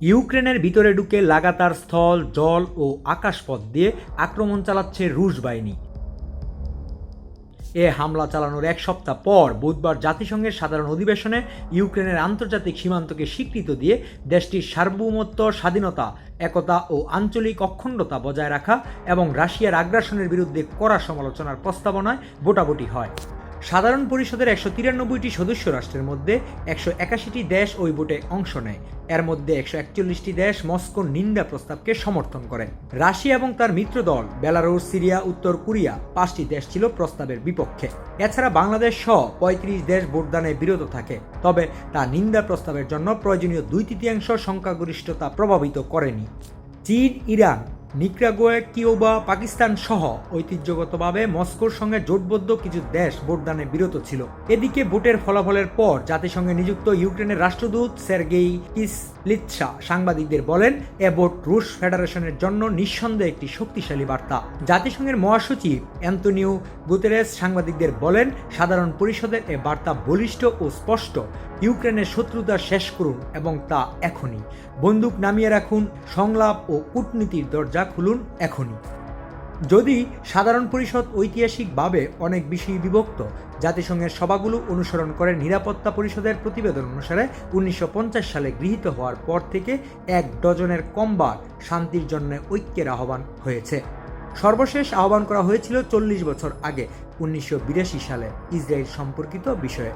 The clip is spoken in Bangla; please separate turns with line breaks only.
ইউক্রেনের ভিতরে ঢুকে লাগাতার স্থল, জল ও আকাশপথ দিয়ে আক্রমণ চালাচ্ছে রুশ বাহিনী। এ হামলা চালানোর এক সপ্তাহ পর বুধবার জাতিসংঘের সাধারণ অধিবেশনে ইউক্রেনের আন্তর্জাতিক সীমান্তকে স্বীকৃত দিয়ে দেশটির সার্বভৌমত্ব, স্বাধীনতা, একতা ও আঞ্চলিক অখণ্ডতা বজায় রাখা এবং রাশিয়ার আগ্রাসনের বিরুদ্ধে কড়া সমালোচনার প্রস্তাবনায় ভোটাভুটি হয়। সাধারণ পরিষদের একশো তিরানব্বইটি সদস্য রাষ্ট্রের মধ্যে একশো একাশিটি দেশ ওই ভোটে অংশ নেয়। এর মধ্যে একশো একচল্লিশটি দেশ মস্কোর নিন্দা প্রস্তাবকে সমর্থন করে। রাশিয়া এবং তার মিত্র দল, বেলারুশ, সিরিয়া, উত্তর কোরিয়া, পাঁচটি দেশ ছিল প্রস্তাবের বিপক্ষে। এছাড়া বাংলাদেশ সহ পঁয়ত্রিশ দেশ ভোটদানে বিরত থাকে। তবে তা নিন্দা প্রস্তাবের জন্য প্রয়োজনীয় দুই তৃতীয়াংশ সংখ্যাগরিষ্ঠতা প্রভাবিত করেনি। চীন, ইরান নিক্রাগোয়া পাকিস্তান সহ ঐতিহ্যগতভাবে মস্কোর সঙ্গে জোটবদ্ধ কিছু দেশ ভোটদানে বিরত ছিল। এদিকে ভোটের ফলাফলের পর জাতিসংঘে নিযুক্ত ইউক্রেনের রাষ্ট্রদূত সের্গেই কিসলিৎসা সাংবাদিকদের বলেন, এ ভোট রুশ ফেডারেশনের জন্য নিঃসন্দেহে একটি শক্তিশালী বার্তা। জাতিসংঘের মহাসচিব অ্যান্তনিও গুতেরেস সাংবাদিকদের বলেন, সাধারণ পরিষদের এ বার্তা বলিষ্ঠ ও স্পষ্ট। ইউক্রেনের শত্রুতা শেষ করুন এবং তা এখনই। বন্দুক নামিয়ে রাখুন, সংলাপ ও কূটনীতির দরজা খুলুন এখনই। যদি সাধারণ পরিষদ ঐতিহাসিকভাবে অনেক বেশি বিভক্ত, জাতিসংঘের সভাগুলো অনুসরণ করে নিরাপত্তা পরিষদের প্রতিবেদন অনুসারে উনিশশো পঞ্চাশ সালে গৃহীত হওয়ার পর থেকে এক ডজনের কমবার শান্তির জন্য ঐক্যের আহ্বান হয়েছে। সর্বশেষ আহ্বান করা হয়েছিল চল্লিশ বছর আগে, উনিশশো বিরাশি সালে ইসরায়েল সম্পর্কিত বিষয়ে।